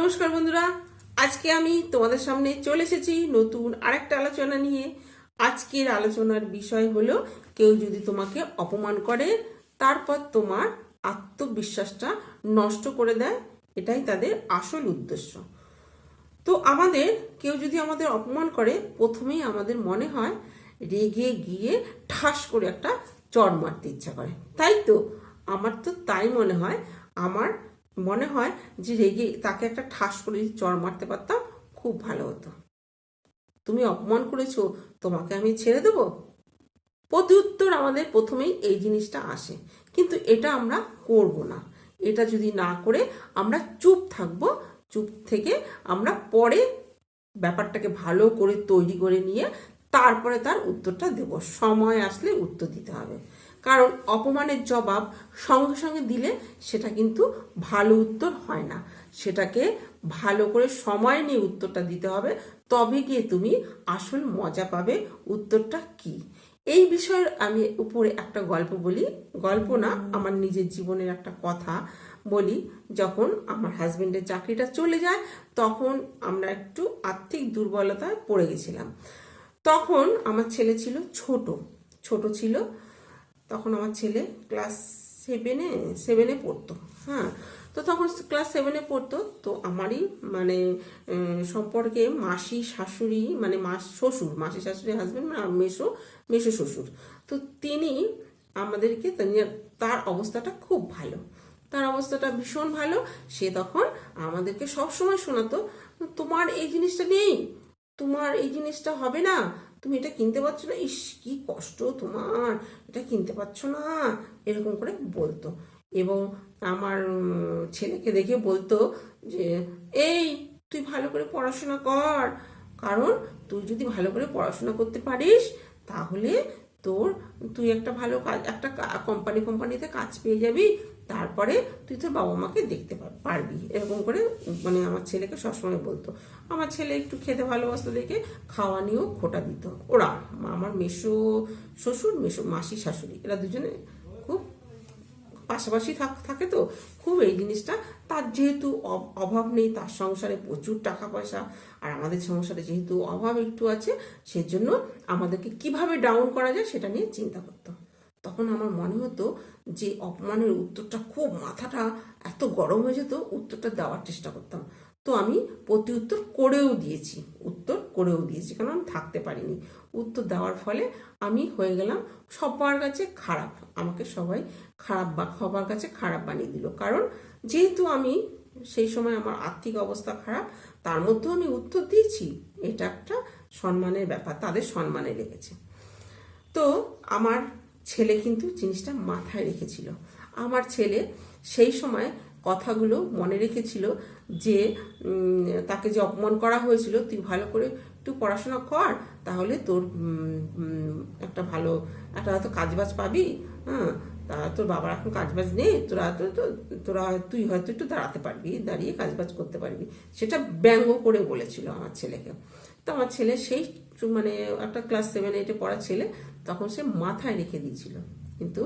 নমস্কার বন্ধুরা, আজকে আমি তোমাদের সামনে চলে এসেছি নতুন আরেকটা আলোচনা নিয়ে। আজকের আলোচনার বিষয় হলো, কেউ যদি তোমাকে অপমান করে, তারপর তোমার আত্মবিশ্বাসটা নষ্ট করে দেয়, এটাই তাদের আসল উদ্দেশ্য। তো আমাদের, কেউ যদি আমাদের অপমান করে, প্রথমেই আমাদের মনে হয়, রেগে গিয়ে ঠাস করে একটা চড় মারতে ইচ্ছা করে। তাই তো? আমার তো তাই মনে হয়, আমার মনে হয় যে রেগে তাকে একটা ঠাস করে চড় মারতে পারতাম, খুব ভালো হতো। তুমি অপমান করেছ, তোমাকে আমি ছেড়ে দেবো? প্রতি উত্তর আমাদের প্রথমেই এই জিনিসটা আসে। কিন্তু এটা আমরা করব না। এটা যদি না করে আমরা চুপ থাকব, চুপ থেকে আমরা পরে ব্যাপারটাকে ভালো করে তৈরি করে নিয়ে তারপরে তার উত্তরটা দেব। সময় আসলে উত্তর দিতে হবে। কারণ অপমানের জবাব সঙ্গে সঙ্গে দিলে সেটা কিন্তু ভালো উত্তর হয় না। সেটাকে ভালো করে সময় নিয়ে উত্তরটা দিতে হবে, তবে গিয়ে তুমি আসল মজা পাবে উত্তরটা কি? এই বিষয়ের আমি উপরে একটা গল্প বলি। গল্প না, আমার নিজের জীবনের একটা কথা বলি। যখন আমার হাজব্যান্ডের চাকরিটা চলে যায়, তখন আমরা একটু আর্থিক দুর্বলতায় পড়ে গেছিলাম। তখন আমার ছেলে ছিল ছোট ছোট ছিল। তখন আমার ছেলে ক্লাস সেভেনে সেভেনে পড়তো হ্যাঁ? তো তখন ক্লাস সেভেনে পড়তো, তো আমারই মানে সম্পর্কে মাসি, শাশুড়ি মানে মাস, শ্বশুর, মাসি, শাশুড়ি হাজবেন্ড মানে মেশো মেশো শ্বশুর। তো তিনি আমাদেরকে তার অবস্থাটা খুব ভালো, তার অবস্থাটা ভীষণ ভালো। সে তখন আমাদেরকে সবসময় শোনাতো, তোমার এই জিনিসটা নেই, তোমার এই জিনিসটা হবে না তুমি এটা কিনতে পারছ না? ইস, কি কষ্ট তোমার। এটা কিনতে পারছ না? এরকম করে বলতো। এবং আমার ছেলেকে দেখে বলতো যে, এই, তুই ভালো করে পড়াশোনা কর। কারণ তুই যদি ভালো করে পড়াশোনা করতে পারিস, তাহলে তোর, তুই একটা ভালো কাজ, একটা কোম্পানি কোম্পানিতে কাজ পেয়ে যাবি। তারপরে তুই তোর বাবা মাকে দেখতে পার- পারবি। এরকম করে মানে আমার ছেলেকে সবসময় বলতো। আমার ছেলে একটু খেতে ভালোবাসতো দেখে, খাওয়া নিয়েও খোটা দিত। ওরা আমার মেশো শ্বশুর মেশো মাসি, শাশুড়ি, এরা দুজনে খুব পাশাপাশি থাকে তো। খুব এই জিনিসটা। তার যেহেতু অভাব নেই, তার সংসারে প্রচুর টাকা পয়সা, আর আমাদের সংসারে যেহেতু অভাব একটু আছে, সেজন্য আমাদেরকে কীভাবে ডাউন করা যায় সেটা নিয়ে চিন্তা করতো তখন আমার মনে হতো যে অপমানের উত্তরটা খুব মাথাটা এত গরম হয়ে যেত, উত্তরটা দেওয়ার চেষ্টা করতাম। তো আমি প্রতি উত্তর করেও দিয়েছি, উত্তর করেও দিয়েছি, কারণ আমি থাকতে পারিনি। উত্তর দেওয়ার ফলে আমি হয়ে গেলাম সবার কাছে খারাপ, আমাকে সবাই খারাপ বা সবার কাছে খারাপ বানিয়ে দিল। কারণ যেহেতু আমি সেই সময় আমার আর্থিক অবস্থা খারাপ, তার মধ্যেও আমি উত্তর দিয়েছি, এটা একটা সম্মানের ব্যাপার, তাদের সম্মানে লেগেছে। তো আমার ছেলে কিন্তু জিনিসটা মাথায় রেখেছিল। আমার ছেলে সেই সময় কথাগুলো মনে রেখেছিল যে তাকে যে অপমান করা হয়েছিল, তুই ভালো করে একটু পড়াশোনা কর, তাহলে তোর একটা ভালো, একটা হয়তো কাজবাজ পাবি হ্যাঁ? তা তোর বাবার এখন কাজবাজ নেই, তোরা তো- তোরা তুই হয়তো একটু দাঁড়াতে পারবি, দাঁড়িয়ে কাজবাজ করতে পারবি। সেটা ব্যঙ্গ করে বলেছিল আমার ছেলেকে। তো আমার ছেলে সেই মানে একটা ক্লাস সেভেন এইটে পড়া ছেলে তখন সে মাথায় রেখে দিয়েছিল। কিন্তু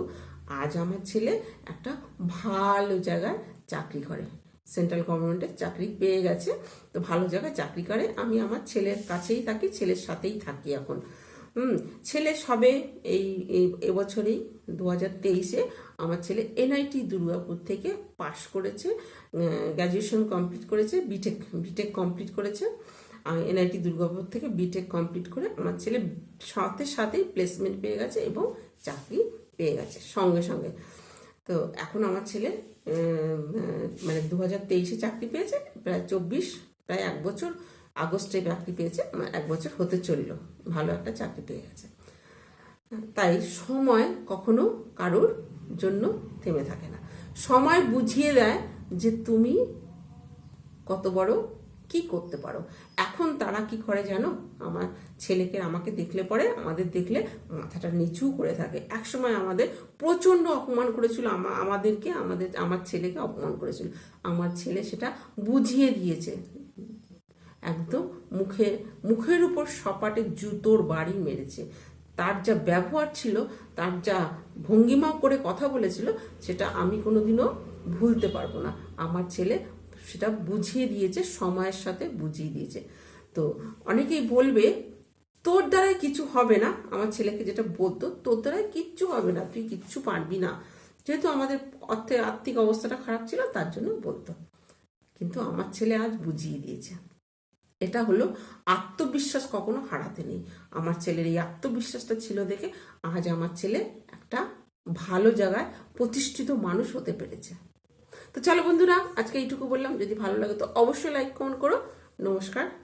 আজ আমার ছেলে একটা ভালো জায়গায় চাকরি করে। সেন্ট্রাল গভর্নমেন্টের চাকরি পেয়ে গেছে। তো ভালো জায়গায় চাকরি করে। আমি আমার ছেলের কাছেই থাকি, ছেলের সাথেই থাকি এখন। হুম, ছেলে সবে এই এবছরেই দু হাজার তেইশে আমার ছেলে এনআইটি দুর্গাপুর থেকে পাশ করেছে গ্র্যাজুয়েশন কমপ্লিট করেছে বিটেক বিটেক কমপ্লিট করেছে। এনআইটি দুর্গাপুর থেকে বিটেক কমপ্লিট করে আমার ছেলে সাথে সাথেই প্লেসমেন্ট পেয়ে গেছে এবং চাকরি পেয়ে গেছে, সঙ্গে সঙ্গে। তো এখন আমার ছেলে মানে দু হাজার তেইশে চাকরি পেয়েছে, প্রায় চব্বিশ, প্রায় এক বছর আগস্টে চাকরি পেয়েছে, আমার এক বছর হতে চলল, ভালো একটা চাকরি পেয়ে গেছে। তাই সময় কখনো কারোর জন্য থেমে থাকে না। সময় বুঝিয়ে দেয় যে তুমি কত বড়, কি করতে পারো। এখন তারা কি করে জানো? আমার ছেলেকে আমাকে দেখলে পরে আমাদের দেখলে মাথাটা নিচু করে থাকে। একসময় আমাদের প্রচণ্ড অপমান করেছিল আমাদেরকে, আমাদের, আমার ছেলেকে অপমান করেছিল। আমার ছেলে সেটা বুঝিয়ে দিয়েছে। একদম মুখে, মুখের উপর সপাটে জুতোর বাড়ি মেরেছে। তার যা ব্যবহার ছিল, তার যা ভঙ্গিমা করে কথা বলেছিল, সেটা আমি কোনোদিনও ভুলতে পারব না। আমার ছেলে সেটা বুঝিয়ে দিয়েছে, সময়ের সাথে বুঝিয়ে দিয়েছে। তো অনেকেই বলবে, তোর দ্বারাই কিছু হবে না। আমার ছেলেকে যেটা বলতো, তোর দ্বারাই কিচ্ছু হবে না, তুই কিচ্ছু পারবি না। যেহেতু আমাদের অর্থের আর্থিক অবস্থাটা খারাপ ছিল, তার জন্য বলতো। কিন্তু আমার ছেলে আজ বুঝিয়ে দিয়েছে। এটা হলো, আত্মবিশ্বাস কখনো হারাতে নেই। আমার ছেলের এই আত্মবিশ্বাসটা ছিল দেখে আজ আমার ছেলে একটা ভালো জায়গায় প্রতিষ্ঠিত মানুষ হতে পেরেছে। তো চলো বন্ধুরা, আজকে এইটুকু বললাম। যদি ভালো লাগে তো অবশ্যই লাইক কমেন্ট করো। নমস্কার।